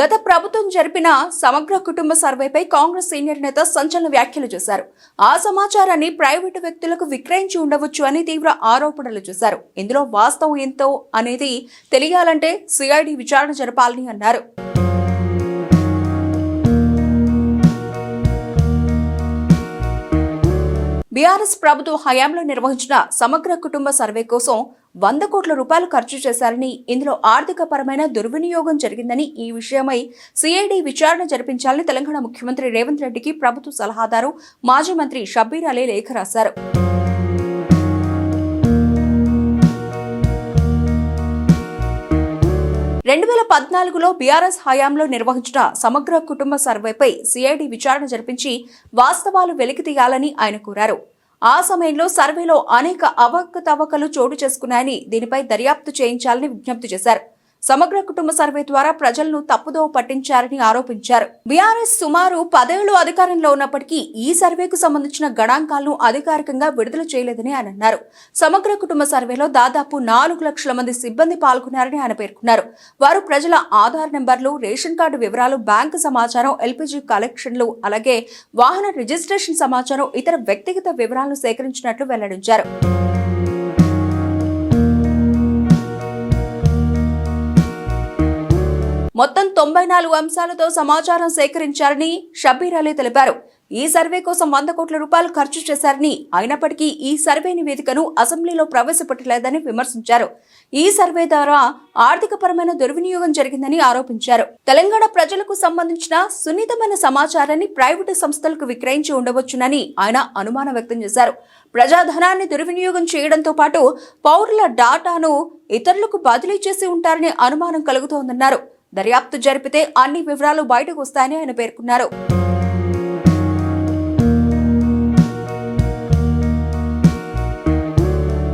గత ప్రభుత్వం జరిపిన సమగ్ర కుటుంబ సర్వేపై కాంగ్రెస్ సీనియర్ నేత సంచలన వ్యాఖ్యలు చేశారు. ఆ సమాచారాన్ని ప్రైవేటు వ్యక్తులకు విక్రయించి ఉండవచ్చు అని తీవ్ర ఆరోపణలు చేశారు. ఇందులో వాస్తవం ఎంతో అనేది తెలియాలంటే సిఐడి విచారణ జరపాలని అన్నారు. బీఆర్ఎస్ ప్రభుత్వ హయాంలో నిర్వహించిన సమగ్ర కుటుంబ సర్వే కోసం వంద కోట్ల రూపాయలు ఖర్చు చేశారని ఇందులో ఆర్థిక పరమైన దుర్వినియోగం జరిగిందని ఈ విషయమై సిఐడి విచారణ జరిపించాలని తెలంగాణ ముఖ్యమంత్రి రేవంత్ రెడ్డికి ప్రభుత్వ సలహాదారు మాజీ మంత్రి షబ్బీర్ అలీ లేఖ రాశారు. రెండు వేల పద్నాలుగులో బీఆర్ఎస్ హయాంలో నిర్వహించిన సమగ్ర కుటుంబ సర్వేపై సిఐడి విచారణ జరిపించి వాస్తవాలు వెలికి తీయాలని ఆయన కోరారు. ఆ సమయంలో సర్వేలో అనేక అవకతవకలు చోటు చేసుకున్నాయని దీనిపై దర్యాప్తు చేయించాలని విజ్ఞప్తి చేశారు. సమగ్ర కుటుంబ సర్వే ద్వారా ప్రజలను తప్పుదోవ పట్టించారని ఆరోపించారు. బీఆర్ఎస్ సుమారు పదేళ్ళు అధికారంలో ఉన్నప్పటికీ ఈ సర్వేకు సంబంధించిన గణాంకాలను అధికారికంగా విడుదల చేయలేదని ఆయన అన్నారు. సమగ్ర కుటుంబ సర్వేలో దాదాపు నాలుగు లక్షల మంది సిబ్బంది పాల్గొన్నారని ఆయన పేర్కొన్నారు. వారు ప్రజల ఆధార్ నెంబర్లు రేషన్ కార్డు వివరాలు బ్యాంకు సమాచారం ఎల్పీజీ కలెక్షన్లు అలాగే వాహన రిజిస్ట్రేషన్ సమాచారం ఇతర వ్యక్తిగత వివరాలను సేకరించినట్లు వెల్లడించారు. మొత్తం తొంభై నాలుగు అంశాలతో సమాచారం సేకరించారని షబీర్ అలీ తెలిపారు. ఈ సర్వే కోసం వంద కోట్ల రూపాయలు ఖర్చు చేశారని అయినప్పటికీ ఈ సర్వే నివేదికను అసెంబ్లీలో ప్రవేశపెట్టలేదని విమర్శించారు. ఈ సర్వే ద్వారా ఆర్థికపరమైన దుర్వినియోగం జరిగిందని ఆరోపించారు. తెలంగాణ ప్రజలకు సంబంధించిన సున్నితమైన సమాచారాన్ని ప్రైవేటు సంస్థలకు విక్రయించి ఉండవచ్చునని ఆయన అనుమానం వ్యక్తం చేశారు. ప్రజాధనాన్ని దుర్వినియోగం చేయడంతో పాటు పౌరుల డాటాను ఇతరులకు బదిలీ చేసి ఉంటారనే అనుమానం కలుగుతోందన్నారు. దర్యాప్తు జరిపితే అన్ని వివరాలు బయటకు వస్తాయని ఆయన పేర్కొన్నారు.